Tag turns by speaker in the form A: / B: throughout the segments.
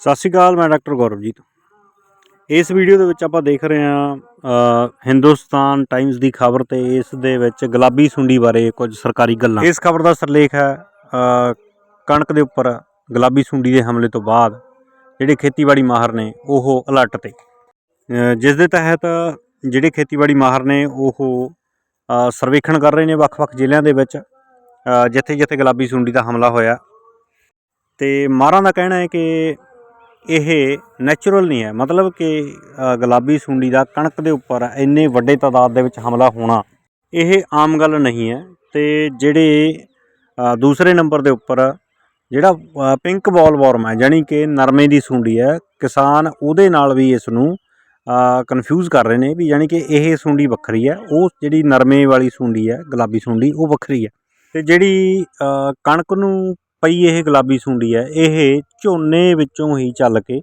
A: ਸਤਿ ਸ਼੍ਰੀ ਅਕਾਲ, ਮੈਂ ਡਾਕਟਰ ਗੌਰਵਜੀਤ। ਇਸ ਵੀਡੀਓ ਦੇ ਵਿੱਚ ਆਪਾਂ ਦੇਖ ਰਹੇ ਹਾਂ ਹਿੰਦੁਸਤਾਨ ਟਾਈਮਜ਼ ਦੀ ਖਬਰ ਤੇ ਇਸ ਦੇ ਵਿੱਚ ਗੁਲਾਬੀ ਸੁੰਡੀ ਬਾਰੇ ਕੁਝ ਸਰਕਾਰੀ ਗੱਲਾਂ। ਇਸ ਖਬਰ ਦਾ ਸਿਰਲੇਖ ਹੈ ਕਣਕ ਦੇ ਉੱਪਰ ਗੁਲਾਬੀ ਸੁੰਡੀ ਦੇ ਹਮਲੇ ਤੋਂ ਬਾਅਦ ਜਿਹੜੇ ਖੇਤੀਬਾੜੀ ਮਾਹਰ ਨੇ, ਉਹ ਅਲਰਟ ਤੇ। ਜਿਸ ਦੇ ਤਹਿਤ ਜਿਹੜੇ ਖੇਤੀਬਾੜੀ ਮਾਹਰ ਨੇ, ਉਹ ਸਰਵੇਖਣ ਕਰ ਰਹੇ ਨੇ ਵੱਖ-ਵੱਖ ਜ਼ਿਲ੍ਹਿਆਂ ਦੇ ਵਿੱਚ ਜਿੱਥੇ-ਜਿੱਥੇ ਗੁਲਾਬੀ ਸੁੰਡੀ ਦਾ ਹਮਲਾ ਹੋਇਆ। ਤੇ ਮਾਹਰਾਂ ਦਾ ਕਹਿਣਾ ਹੈ ਕਿ ਇਹ ਨੈਚੁਰਲ ਨਹੀਂ ਹੈ। ਮਤਲਬ ਕਿ ਗੁਲਾਬੀ ਸੁੰਡੀ ਦਾ ਕਣਕ ਦੇ ਉੱਪਰ ਇੰਨੇ ਵੱਡੇ ਤਾਦਾਦ ਦੇ ਵਿੱਚ ਹਮਲਾ ਹੋਣਾ ਇਹ ਆਮ ਗੱਲ ਨਹੀਂ ਹੈ। ਤੇ ਜਿਹੜੇ ਦੂਸਰੇ ਨੰਬਰ ਦੇ ਉੱਪਰ ਜਿਹੜਾ ਪਿੰਕ ਬਾਲ ਵਾਰਮ ਹੈ ਯਾਨੀ ਕਿ ਨਰਮੇ ਦੀ ਸੁੰਡੀ ਹੈ, ਕਿਸਾਨ ਉਹਦੇ ਨਾਲ ਵੀ ਇਸ ਨੂੰ ਕਨਫਿਊਜ਼ ਕਰ ਰਹੇ ਨੇ ਵੀ ਯਾਨੀ ਕਿ ਇਹ ਸੁੰਡੀ ਵੱਖਰੀ ਹੈ, ਉਹ ਜਿਹੜੀ ਨਰਮੇ ਵਾਲੀ ਸੁੰਡੀ ਹੈ, ਗੁਲਾਬੀ ਸੁੰਡੀ, ਉਹ ਵੱਖਰੀ ਹੈ। ਤੇ ਜਿਹੜੀ ਕਣਕ ਨੂੰ ਪਈ ਇਹ ਗੁਲਾਬੀ ਸੁੰਡੀ ਹੈ, ਇਹ ਝੋਨੇ ਵਿੱਚੋਂ ਹੀ ਚੱਲ ਕੇ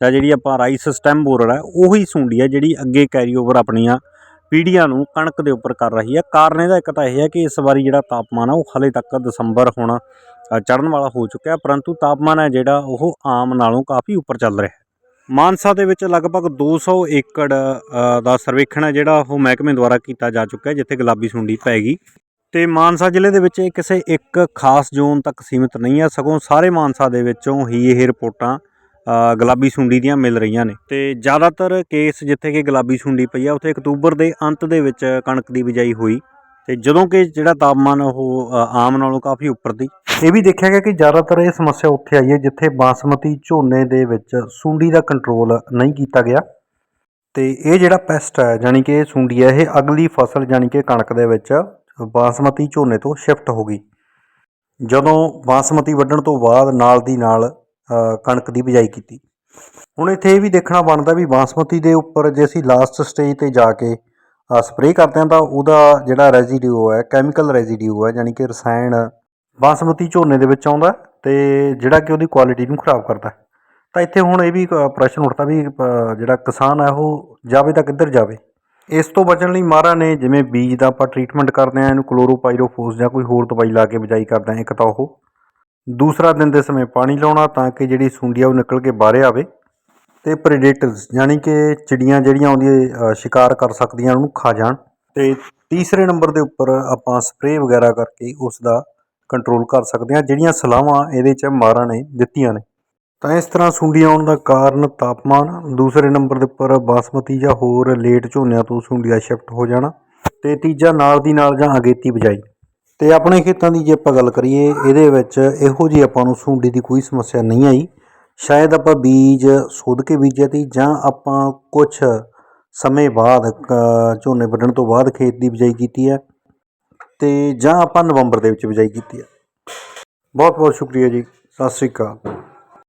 A: ਜਾਂ ਜਿਹੜੀ ਆਪਾਂ ਰਾਈਸ ਸਟੈਮ ਬੋਰਰ ਹੈ, ਉਹੀ ਸੁੰਡੀ ਹੈ ਜਿਹੜੀ ਅੱਗੇ ਕੈਰੀ ਓਵਰ ਆਪਣੀਆਂ ਪੀੜ੍ਹੀਆਂ ਨੂੰ ਕਣਕ ਦੇ ਉੱਪਰ ਕਰ ਰਹੀ ਹੈ। ਕਾਰਨ ਇਹਦਾ ਇੱਕ ਤਾਂ ਇਹ ਹੈ ਕਿ ਇਸ ਵਾਰੀ ਜਿਹੜਾ ਤਾਪਮਾਨ ਆ, ਉਹ ਹਲੇ ਤੱਕ ਦਸੰਬਰ ਹੁਣ ਚੜਨ ਵਾਲਾ ਹੋ ਚੁੱਕਿਆ ਪਰੰਤੂ ਤਾਪਮਾਨ ਹੈ ਜਿਹੜਾ, ਉਹ ਆਮ ਨਾਲੋਂ ਕਾਫੀ ਉੱਪਰ ਚੱਲ ਰਿਹਾ ਹੈ। ਮਾਨਸਾ ਦੇ ਵਿੱਚ ਲਗਭਗ 200 ਏਕੜ ਦਾ ਸਰਵੇਖਣ ਹੈ ਜਿਹੜਾ ਉਹ ਮਹਿਕਮੇ ਦੁਆਰਾ ਕੀਤਾ ਜਾ ਚੁੱਕਾ ਹੈ, ਜਿੱਥੇ ਗੁਲਾਬੀ ਸੁੰਡੀ ਪੈਗੀ ਤੇ ਮਾਨਸਾ ਜ਼ਿਲ੍ਹੇ ਦੇ ਵਿੱਚ ਇਹ ਕਿਸੇ ਇੱਕ ਖਾਸ ਜ਼ੋਨ ਤੱਕ ਸੀਮਿਤ ਨਹੀਂ ਹੈ ਸਗੋਂ ਸਾਰੇ ਮਾਨਸਾ ਦੇ ਵਿੱਚੋਂ ਹੀ ਇਹ ਰਿਪੋਰਟਾਂ ਗੁਲਾਬੀ ਸੁੰਡੀ ਦੀਆਂ ਮਿਲ ਰਹੀਆਂ ਨੇ। ਤੇ ਜ਼ਿਆਦਾਤਰ ਕੇਸ ਜਿੱਥੇ ਕਿ ਗੁਲਾਬੀ ਸੁੰਡੀ ਪਈ ਆ, ਉੱਥੇ ਅਕਤੂਬਰ ਦੇ ਅੰਤ ਦੇ ਵਿੱਚ ਕਣਕ ਦੀ ਬਿਜਾਈ ਹੋਈ। ਤੇ ਜਦੋਂ ਕਿ ਜਿਹੜਾ ਤਾਪਮਾਨ ਉਹ ਆਮ ਨਾਲੋਂ ਕਾਫੀ ਉੱਪਰ ਦੀ ਇਹ ਵੀ ਦੇਖਿਆ ਗਿਆ ਕਿ ਜ਼ਿਆਦਾਤਰ ਇਹ ਸਮੱਸਿਆ ਉੱਥੇ ਆਈ ਹੈ ਜਿੱਥੇ ਬਾਸਮਤੀ ਝੋਨੇ ਦੇ ਵਿੱਚ ਸੁੰਡੀ ਦਾ ਕੰਟਰੋਲ ਨਹੀਂ ਕੀਤਾ ਗਿਆ। ਤੇ ਇਹ ਜਿਹੜਾ ਪੈਸਟ ਹੈ ਯਾਨੀ ਕਿ ਇਹ ਸੁੰਡੀ ਹੈ ਇਹ ਅਗਲੀ ਫਸਲ ਯਾਨੀ ਕਿ ਕਣਕ ਦੇ ਵਿੱਚ ਬਾਸਮਤੀ ਝੋਨੇ ਤੋਂ ਸ਼ਿਫਟ ਹੋ ਗਈ। ਜਦੋਂ ਬਾਸਮਤੀ ਵੱਢਣ ਤੋਂ ਬਾਅਦ ਨਾਲ ਦੀ ਨਾਲ ਕਣਕ ਦੀ ਬਿਜਾਈ ਕੀਤੀ। ਹੁਣ ਇੱਥੇ ਇਹ ਵੀ ਦੇਖਣਾ ਬਣਦਾ ਵੀ ਬਾਸਮਤੀ ਦੇ ਉੱਪਰ ਜੇ ਅਸੀਂ ਲਾਸਟ ਸਟੇਜ ਤੇ ਜਾ ਕੇ ਸਪਰੇਅ ਕਰਦੇ ਹਾਂ ਤਾਂ ਉਹਦਾ ਜਿਹੜਾ ਰੈਜ਼ੀਡਿਊ ਹੈ ਕੈਮੀਕਲ ਰੈਜ਼ੀਡਿਊ ਹੈ, ਯਾਨੀ ਕਿ ਰਸਾਇਣ ਬਾਸਮਤੀ ਝੋਨੇ ਦੇ ਵਿੱਚ ਆਉਂਦਾ ਤੇ ਜਿਹੜਾ ਕਿ ਉਹਦੀ ਕੁਆਲਿਟੀ ਨੂੰ ਖਰਾਬ ਕਰਦਾ ਤਾਂ ਇੱਥੇ ਹੁਣ ਇਹ ਵੀ ਪ੍ਰਸ਼ਨ ਉੱਠਦਾ ਵੀ ਜਿਹੜਾ ਕਿਸਾਨ ਹੈ ਉਹ ਜਾਵੇ ਤਾਂ ਕਿੱਧਰ ਜਾਵੇ? ਇਸ ਤੋਂ ਬਚਣ ਲਈ ਮਾਹਰਾਂ ਨੇ ਜਿਵੇਂ ਬੀਜ ਦਾ ਆਪਾਂ ਟ੍ਰੀਟਮੈਂਟ ਕਰਦੇ ਆ ਇਹਨੂੰ ਕਲੋਰੋਪਾਈਰੋਫੋਸ ਜਾਂ ਕੋਈ ਹੋਰ ਦਵਾਈ ਲਾ ਕੇ ਬਿਜਾਈ ਕਰਦੇ ਆ ਇੱਕ ਤਾਂ ਉਹ। ਦੂਸਰਾ ਦਿਨ ਦੇ ਸਮੇਂ ਪਾਣੀ ਲਾਉਣਾ ਤਾਂ ਕਿ ਜਿਹੜੀ ਸੁੰਡੀ ਆ ਉਹ ਨਿਕਲ ਕੇ ਬਾਹਰ ਆਵੇ ਤੇ ਪ੍ਰੈਡੇਟਰਸ ਯਾਨੀ ਕਿ ਚਿੜੀਆਂ ਜਿਹੜੀਆਂ ਆਉਂਦੀਆਂ ਸ਼ਿਕਾਰ ਕਰ ਸਕਦੀਆਂ, ਉਹਨੂੰ ਖਾ ਜਾਣ। ਤੇ ਤੀਸਰੇ ਨੰਬਰ ਦੇ ਉੱਪਰ ਆਪਾਂ ਸਪਰੇਅ ਵਗੈਰਾ ਕਰਕੇ ਉਸ ਦਾ ਕੰਟਰੋਲ ਕਰ ਸਕਦੇ ਹਾਂ, ਜਿਹੜੀਆਂ ਸਲਾਹਾਂ ਇਹਦੇ 'ਚ ਮਾਰਾਂ ਨੇ ਦਿੱਤੀਆਂ ਨੇ। ਤਾਂ ਇਸ ਤਰ੍ਹਾਂ ਸੁੰਡੀ ਆਉਣ ਦਾ ਕਾਰਨ ਤਾਪਮਾਨ, ਦੂਸਰੇ ਨੰਬਰ ਦੇ ਉੱਪਰ ਬਾਸਮਤੀ ਜਾਂ ਹੋਰ ਲੇਟ ਝੋਨਿਆਂ ਤੋਂ ਸੁੰਡੀ ਦਾ ਸ਼ਿਫਟ ਹੋ ਜਾਣਾ ਤੇ ਤੀਜਾ ਨਾਲ ਦੀ ਨਾਲ ਜਾਂ ਅਗੇਤੀ ਬਿਜਾਈ। ਤੇ ਆਪਣੇ ਖੇਤਾਂ ਦੀ ਜੇ ਆਪਾਂ ਗੱਲ ਕਰੀਏ, ਇਹਦੇ ਵਿੱਚ ਇਹੋ ਜਿਹੀ ਆਪਾਂ ਨੂੰ ਸੁੰਡੀ ਦੀ ਕੋਈ ਸਮੱਸਿਆ ਨਹੀਂ ਆਈ। ਸ਼ਾਇਦ ਆਪਾਂ ਬੀਜ ਸੋਧ ਕੇ ਬੀਜਿਆ ਤੀ ਜਾਂ ਆਪਾਂ ਕੁਝ ਸਮੇਂ ਬਾਅਦ ਝੋਨੇ ਵੱਢਣ ਤੋਂ ਬਾਅਦ ਖੇਤ ਦੀ ਬਿਜਾਈ ਕੀਤੀ ਹੈ ਤੇ ਜਾਂ ਆਪਾਂ ਨਵੰਬਰ ਦੇ ਵਿੱਚ ਬਿਜਾਈ ਕੀਤੀ ਹੈ। ਬਹੁਤ ਬਹੁਤ ਸ਼ੁਕਰੀਆ ਜੀ। ਸਤਿ ਸ੍ਰੀ ਅਕਾਲ।